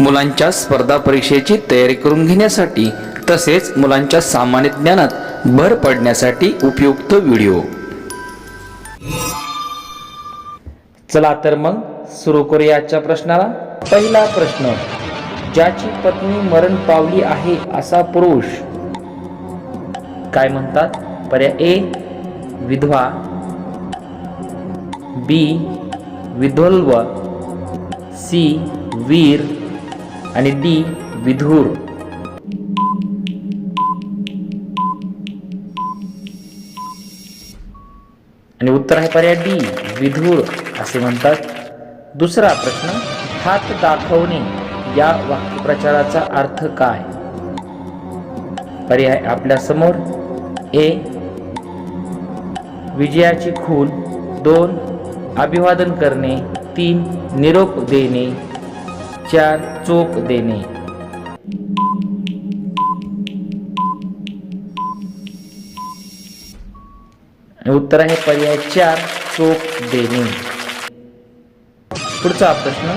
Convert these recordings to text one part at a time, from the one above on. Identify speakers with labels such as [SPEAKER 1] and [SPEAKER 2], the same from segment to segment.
[SPEAKER 1] मुलांच्या स्पर्धा परीक्षेची तयारी करून घेण्यासाठी तसेच मुलांच्या सामान्य ज्ञानात भर पडण्यासाठी उपयुक्त व्हिडिओ. चला तर मग सुरू करूया आजच्या प्रश्नाला. पहिला प्रश्न ज्याची पत्नी मरण पावली आहे असा पुरुष? काय म्हणतात? पर्याय ए विधवा. बी विधोल्व. सी वीर. आणि डी विधूर. आणि उत्तर आहे पर्याय डी विधूर असे म्हणतात. दुसरा प्रश्न हात दाखवणे या वाक्यप्रचाराचा अर्थ काय? पर्याय आपल्यासमोर. ए विजयाची खून. दोन अभिवादन करणे. तीन निरोप देणे. चार चोप देणे. उत्तर आहे पर्याय चार चोप देणे. पुढचा प्रश्न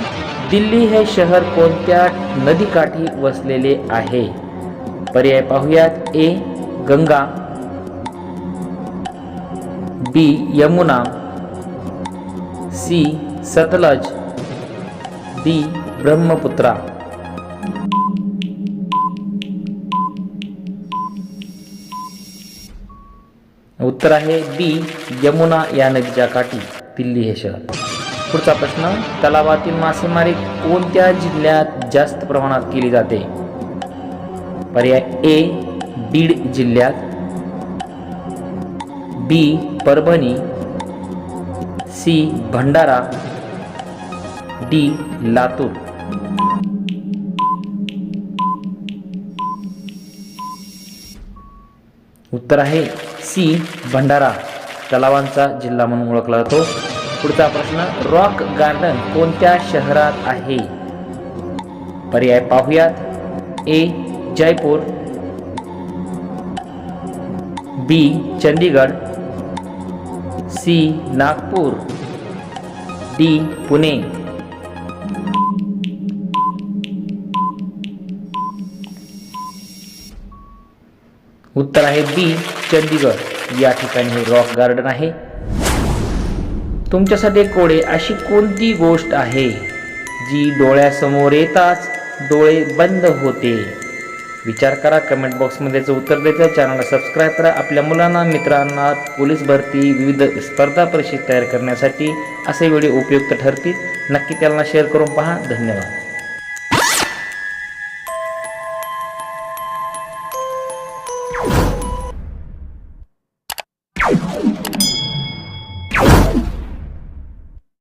[SPEAKER 1] दिल्ली हे शहर कोणत्या नदीकाठी वसलेले आहे? पर्याय पाहूयात A Ganga B Yamuna C Sutlej D Brahmaputra. उत्तर आहे बी यमुना या नदीच्या काठी दिल्ली हे शहर. पुढचा प्रश्न तलावातील मासेमारी कोणत्या जिल्ह्यात जास्त प्रमाणात केली जाते? पर्याय ए बीड जिल्ह्यात. B Parbhani. C Bhandara. D Latur. उत्तर आहे सी भंडारा. तलावांचा जिल्हा म्हणून ओळखला जातो. पुढचा प्रश्न रॉक गार्डन कोणत्या शहरात आहे? पर्याय पाहुयात. A Jaipur. B Chandigarh C Nagpur. D Pune. उत्तर आहे बी चंदीगड. या ठिकाणी हे रॉक गार्डन आहे. तुमच्यासाठी कोडे अशी कोणती गोष्ट आहे? जी डोळ्यासमोर येताच डोळे बंद होते. विचार करा कमेंट बॉक्समध्ये याचं उत्तर द्यायचं चॅनलला सबस्क्राईब करा. आपल्या मुलांना मित्रांना पोलीस भरती विविध स्पर्धा परीक्षेत तयार करण्यासाठी असे व्हिडिओ उपयुक्त ठरतील. नक्की त्यांना शेअर करून पहा. धन्यवाद.